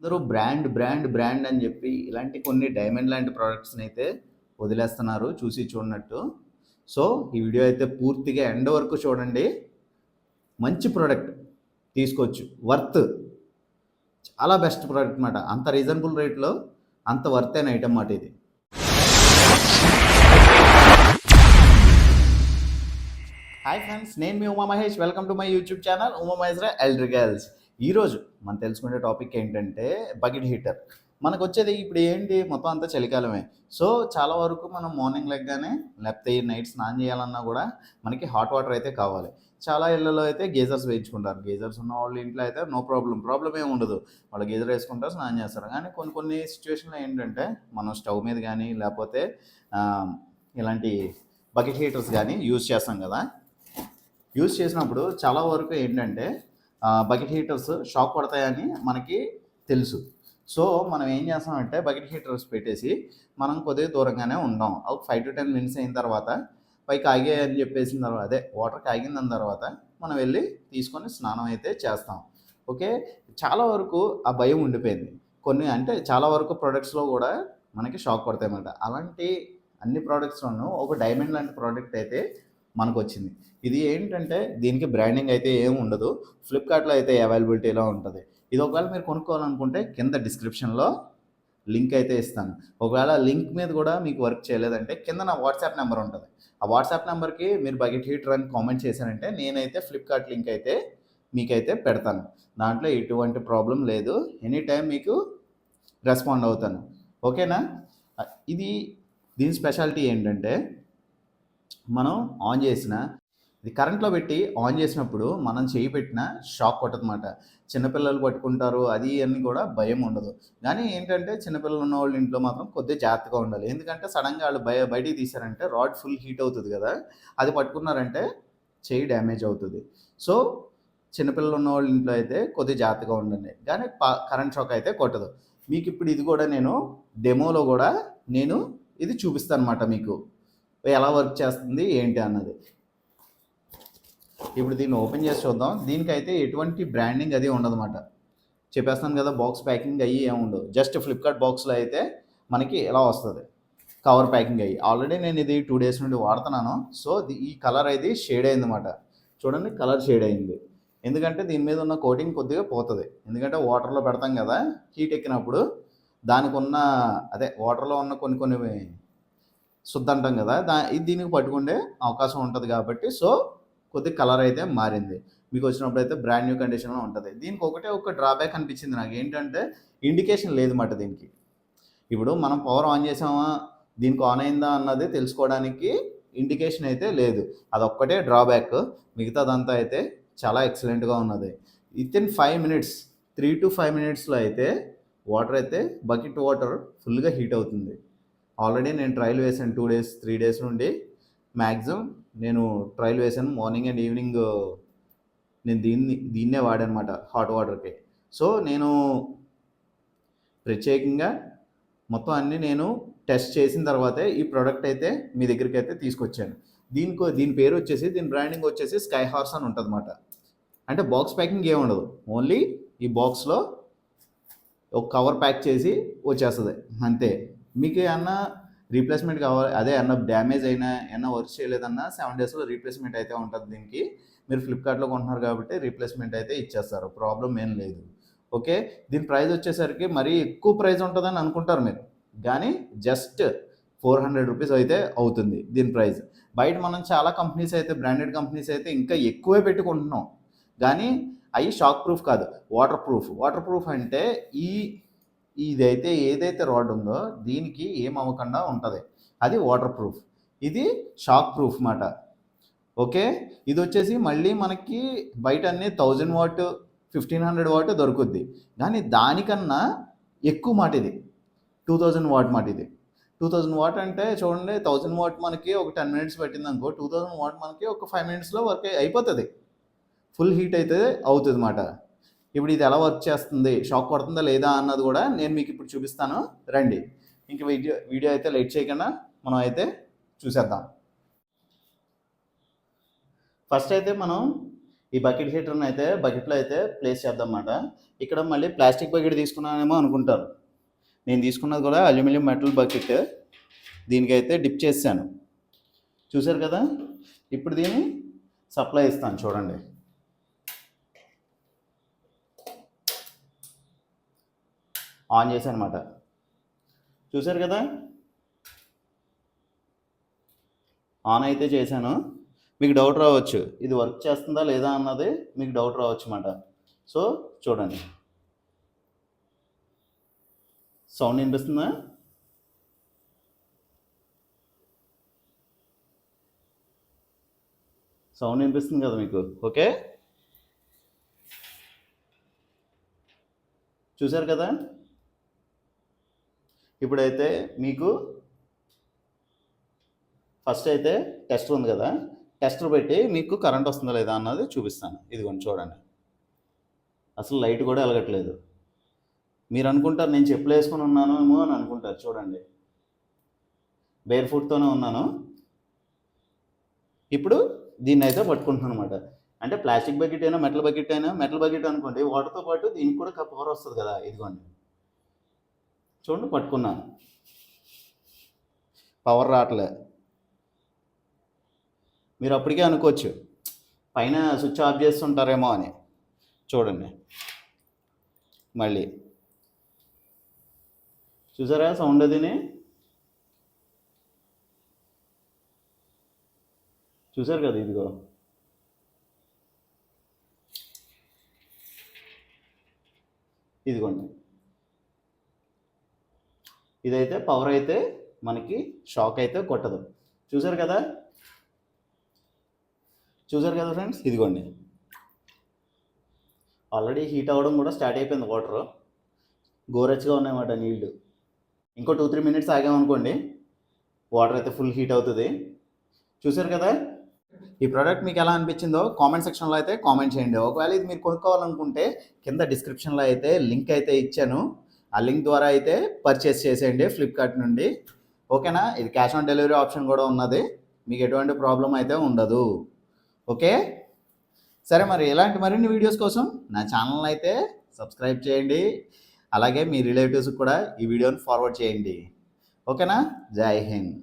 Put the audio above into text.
అందరూ brand brand brand అని చెప్పి ఇలాంటి కొన్ని డైమండ్ లాంటి ప్రోడక్ట్స్ని అయితే వదిలేస్తున్నారు చూసి చూడనట్టు. సో ఈ వీడియో అయితే పూర్తిగా ఎండ్ వరకు చూడండి. మంచి ప్రోడక్ట్ తీసుకోవచ్చు. వర్త్. చాలా బెస్ట్ ప్రోడక్ట్ అన్నమాట. అంత రీజనబుల్ రేట్లో అంత వర్త్ అయిన ఐటమ్ మాట ఇది. హాయ్ ఫ్రెండ్స్ నేను మీ Uma Mahesh. Welcome to my YouTube channel Uma Mahesh elderly girls. ఈరోజు మనం తెలుసుకునే టాపిక్ ఏంటంటే బకెట్ హీటర్. మనకు వచ్చేది ఇప్పుడు ఏంటి? మొత్తం అంతా చలికాలమే. సో చాలా వరకు మనం మార్నింగ్ లెగ్గానే లేకపోతే నైట్ స్నానం చేయాలన్నా కూడా మనకి హాట్ వాటర్ అయితే కావాలి. చాలా ఇళ్ళలో అయితే గేజర్స్ వేయించుకుంటారు. గేజర్స్ ఉన్న వాళ్ళ ఇంట్లో అయితే నో ప్రాబ్లం ప్రాబ్లం ఏమి ఉండదు. వాళ్ళు గేజర్ వేసుకుంటారు స్నానం చేస్తారు. కానీ కొన్ని కొన్ని సిచ్యువేషన్లో ఏంటంటే మనం స్టవ్ మీద కానీ లేకపోతే ఇలాంటి బకెట్ హీటర్స్ కానీ యూజ్ చేస్తాం కదా. యూజ్ చేసినప్పుడు చాలా వరకు ఏంటంటే బకెట్ హీటర్స్ షాక్ పడతాయని మనకి తెలుసు. సో మనం ఏం చేస్తామంటే బకెట్ హీటర్స్ పెట్టేసి మనం కొద్దిగా దూరంగానే ఉంటాం ఒక ఫైవ్ టు టెన్ మినిట్స్ అయిన తర్వాత పైకి ఆగే చెప్పేసిన తర్వాత అదే వాటర్ కాగిన తర్వాత మనం వెళ్ళి తీసుకొని స్నానం అయితే చేస్తాం. ఓకే? చాలా వరకు ఆ భయం ఉండిపోయింది. కొన్ని అంటే చాలా వరకు ప్రొడక్ట్స్లో కూడా మనకి షాక్ పడతాయి అన్నమాట అలాంటి అన్ని ప్రోడక్ట్స్లోనూ ఒక డైమండ్ లాంటి ప్రోడక్ట్ అయితే మనకు వచ్చింది ఇది ఏంటంటే దీనికి బ్రాండింగ్ అయితే ఏం ఉండదు. ఫ్లిప్కార్ట్లో అయితే అవైలబిలిటీలో ఉంటుంది? ఇది ఒకవేళ మీరు కొనుక్కోవాలనుకుంటే కింద డిస్క్రిప్షన్లో లింక్ అయితే ఇస్తాను. ఒకవేళ లింక్ మీద కూడా మీకు వర్క్ చేయలేదంటే కింద నా వాట్సాప్ నెంబర్ ఉంటుంది. ఆ వాట్సాప్ నెంబర్కి మీరు బకెట్ హీటర్ అని కామెంట్ చేశారంటే నేనైతే ఫ్లిప్కార్ట్ లింక్ అయితే మీకైతే పెడతాను. దాంట్లో ఎటువంటి ప్రాబ్లం లేదు. ఎనీ టైం మీకు రెస్పాండ్ అవుతాను. ఓకేనా? ఇది దీని స్పెషాలిటీ ఏంటంటే మనం ఆన్ చేసిన ఇది కరెంట్లో పెట్టి ఆన్ చేసినప్పుడు మనం చేయి పెట్టిన షాక్ కొట్టదన్నమాట. చిన్నపిల్లలు పట్టుకుంటారు అది అని కూడా భయం ఉండదు. కానీ ఏంటంటే చిన్నపిల్లలు ఉన్న వాళ్ళ ఇంట్లో మాత్రం కొద్దిగా జాగ్రత్తగా ఉండాలి. ఎందుకంటే సడన్గా వాళ్ళు బయ బయటికి తీశారంటే రాడ్ ఫుల్ హీట్ అవుతుంది కదా. అది పట్టుకున్నారంటే చేయి డ్యామేజ్ అవుతుంది. సో చిన్నపిల్లలు ఉన్న వాళ్ళ ఇంట్లో అయితే కొద్దిగా జాగ్రత్తగా ఉండండి. కానీ కరెంట్ షాక్ అయితే కొట్టదు. మీకు ఇప్పుడు ఇది కూడా నేను డెమోలో కూడా నేను ఇది చూపిస్తాను అనమాట మీకు. ఎలా వర్క్ చేస్తుంది ఏంటి అన్నది. ఇప్పుడు దీన్ని ఓపెన్ చేసి చూద్దాం. దీనికైతే ఎటువంటి బ్రాండింగ్ అది ఉండదన్నమాట. చెప్పేస్తాను కదా బాక్స్ ప్యాకింగ్ అయ్యి ఏమి ఉండదు జస్ట్ ఫ్లిప్కార్ట్ బాక్స్లో అయితే మనకి ఎలా వస్తుంది. కవర్ ప్యాకింగ్ అయ్యి. ఆల్రెడీ నేను ఇది టూ డేస్ నుండి వాడుతున్నాను. సో ఈ కలర్ అయితే షేడ్ అయిందన్నమాట. చూడండి కలర్ షేడ్ అయింది. ఎందుకంటే దీని మీద ఉన్న కోటింగ్ కొద్దిగా పోతుంది. ఎందుకంటే వాటర్లో పెడతాం కదా హీట్ ఎక్కినప్పుడు దానికి ఉన్న అదే వాటర్లో ఉన్న కొన్ని కొన్ని శుద్ధ అంటాం కదా దా దీనికి పట్టుకుండే అవకాశం ఉంటుంది కాబట్టి సో కొద్ది కలర్ అయితే మారింది. మీకు వచ్చినప్పుడు అయితే బ్రాండ్ న్యూ కండిషన్లో ఉంటుంది. దీనికి ఒకటే ఒక డ్రాబ్యాక్ అనిపించింది నాకు. ఏంటంటే ఇండికేషన్ లేదు మాట దీనికి. ఇప్పుడు మనం పవర్ ఆన్ చేసామా దీనికి ఆన్ అయిందా అన్నది తెలుసుకోవడానికి ఇండికేషన్ అయితే లేదు. అదొక్కటే డ్రాబ్యాక్ మిగతాదంతా అయితే చాలా ఎక్సలెంట్గా ఉన్నది. Within five minutes three to five మినిట్స్లో అయితే వాటర్ అయితే బకెట్ వాటర్ ఫుల్గా హీట్ అవుతుంది. ఆల్రెడీ నేను ట్రయల్ వేసాను టూ డేస్ త్రీ డేస్ నుండి. మ్యాక్సిమం నేను ట్రయల్ వేసాను మార్నింగ్ అండ్ ఈవినింగ్ నేను దీన్ని దీన్నే వాడనమాట హాట్ వాటర్కి. సో నేను ప్రత్యేకంగా మొత్తం అన్నీ నేను టెస్ట్ చేసిన తర్వాతే ఈ ప్రోడక్ట్ అయితే మీ దగ్గరికి అయితే తీసుకొచ్చాను. దీనికో దీని పేరు వచ్చేసి దీని బ్రాండింగ్ వచ్చేసి స్కై హార్స్ అని ఉంటుంది అంటే బాక్స్ ప్యాకింగ్ ఏమి ఉండదు. ఓన్లీ ఈ బాక్స్లో ఒక కవర్ ప్యాక్ చేసి వచ్చేస్తుంది. అంతే. మీకు ఏమన్నా రీప్లేస్మెంట్ కావాలి అదే ఏమన్నా డ్యామేజ్ అయినా ఏమన్నా వర్క్ చేయలేదన్నా సెవెన్ డేస్లో రీప్లేస్మెంట్ అయితే ఉంటుంది దీనికి. మీరు ఫ్లిప్కార్ట్లో కొంటున్నారు కాబట్టి రీప్లేస్మెంట్ అయితే ఇచ్చేస్తారు. ప్రాబ్లం ఏం లేదు. ఓకే దీని ప్రైస్ వచ్చేసరికి మరీ ఎక్కువ ప్రైస్ ఉంటుందని అనుకుంటారు మీరు. కానీ జస్ట్ ఫోర్ హండ్రెడ్ రూపీస్ అయితే అవుతుంది దీని ప్రైస్ బయట మనం చాలా కంపెనీస్ అయితే బ్రాండెడ్ కంపెనీస్ అయితే ఇంకా ఎక్కువే పెట్టుకుంటున్నాం కానీ అవి షాక్ ప్రూఫ్ కాదు. వాటర్ ప్రూఫ్ వాటర్ ప్రూఫ్ అంటే ఈ ఇదైతే ఏదైతే రాడ్ ఉందో దీనికి ఏం అవ్వకుండా ఉంటుంది. అది వాటర్ ప్రూఫ్ ఇది షాక్ ప్రూఫ్ మాట. ఓకే? ఇది వచ్చేసి మళ్ళీ మనకి బయట అన్ని thousand watt fifteen hundred watt దొరుకుద్ది. కానీ దానికన్నా ఎక్కువ మాట ఇది. టూ థౌజండ్ వాట్ మాట ఇది. టూ థౌజండ్ వాట్ అంటే చూడండి థౌజండ్ వాట్ మనకి ఒక టెన్ మినిట్స్ పెట్టింది అనుకో టూ థౌజండ్ వాట్ మనకి ఒక ఫైవ్ మినిట్స్లో వర్క్ అయిపోతుంది. ఫుల్ హీట్ అయితే అవుతుంది అన్నమాట ఇప్పుడు ఇది ఎలా వర్క్ చేస్తుంది? షాక్ కొడుతుందా లేదా అన్నది కూడా నేను మీకు ఇప్పుడు చూపిస్తాను. రండి. ఇంక వీడియో వీడియో అయితే లేట్ చేయకుండా మనం అయితే చూసేద్దాం. ఫస్ట్ అయితే మనం ఈ బకెట్ హీటర్ని అయితే బకెట్లో అయితే ప్లేస్ చేద్దాం అన్నమాట ఇక్కడ మళ్ళీ ప్లాస్టిక్ బకెట్ తీసుకున్నానేమో అనుకుంటారు. నేను తీసుకున్నది కూడా అల్యూమినియం మెటల్ బకెట్ దీనికైతే డిప్ చేశాను. చూసారు కదా? ఇప్పుడు దీన్ని సప్లై ఇస్తాను చూడండి. ఆన్ చేశాను అనమాట చూసారు కదా? ఆన్ అయితే చేశాను. మీకు డౌట్ రావచ్చు. ఇది వర్క్ చేస్తుందా లేదా అన్నది మీకు డౌట్ రావచ్చు అన్నమాట. సో చూడండి. సౌండ్ వినిపిస్తుందా? సౌండ్ వినిపిస్తుంది కదా మీకు? ఓకే చూసారు కదా? ఇప్పుడైతే మీకు ఫస్ట్ అయితే టెస్టర్ ఉంది కదా. టెస్టర్ పెట్టి మీకు కరెంట్ వస్తుందా లేదా అన్నది చూపిస్తాను. ఇదిగోండి చూడండి. అసలు లైట్ కూడా వెలగట్లేదు. మీరు అనుకుంటారు నేను చెప్పులు వేసుకొని ఉన్నాను ఏమో అని అనుకుంటారు. చూడండి. బేర్ ఫుట్తోనే ఉన్నాను. ఇప్పుడు దీన్ని అయితే పట్టుకుంటున్నాను అనమాట అంటే ప్లాస్టిక్ బకెట్ అయినా మెటల్ బకెట్ అయినా మెటల్ బకెట్ అనుకోండి వాటర్తో పాటు దీనికి కూడా కవర్ వస్తుంది కదా. ఇదిగోండి. చూడండి పట్టుకున్నాను. పవర్ రావట్లే. మీరు అప్పటికే అనుకోవచ్చు పైన స్విచ్ ఆఫ్ చేస్తుంటారేమో అని. చూడండి. మళ్ళీ. చూసారా సౌండ్ అదిని? చూసారు కదా ఇదిగో. ఇదిగోండి. ఇదైతే పవర్ అయితే మనకి షాక్ అయితే కొట్టదు. చూసారు కదా? చూసారు కదా ఫ్రెండ్స్ ఇదిగోండి. ఆల్రెడీ హీట్ అవ్వడం కూడా స్టార్ట్ అయిపోయింది వాటర్ గోరెచ్చగా ఉన్నాయన్నమాట నీళ్ళు ఇంకో టూ త్రీ మినిట్స్ ఆగామనుకోండి వాటర్ అయితే ఫుల్ హీట్ అవుతుంది. చూసారు కదా? ఈ ప్రోడక్ట్ మీకు ఎలా అనిపించిందో కామెంట్ సెక్షన్లో అయితే కామెంట్ చేయండి. ఒకవేళ ఇది మీరు కొనుక్కోవాలనుకుంటే కింద డిస్క్రిప్షన్లో అయితే లింక్ అయితే ఇచ్చాను. ఆ లింక్ ద్వారా అయితే పర్చేస్ చేసేయండి ఫ్లిప్కార్ట్ నుండి. ఓకేనా? ఇది క్యాష్ ఆన్ డెలివరీ ఆప్షన్ కూడా ఉన్నది. మీకు ఎటువంటి ప్రాబ్లం అయితే ఉండదు. ఓకే? సరే మరి ఇలాంటి మరిన్ని వీడియోస్ కోసం నా ఛానల్ అయితే సబ్స్క్రైబ్ చేయండి. అలాగే మీ రిలేటివ్స్కి కూడా ఈ వీడియోని ఫార్వర్డ్ చేయండి. ఓకేనా? జై హింద్.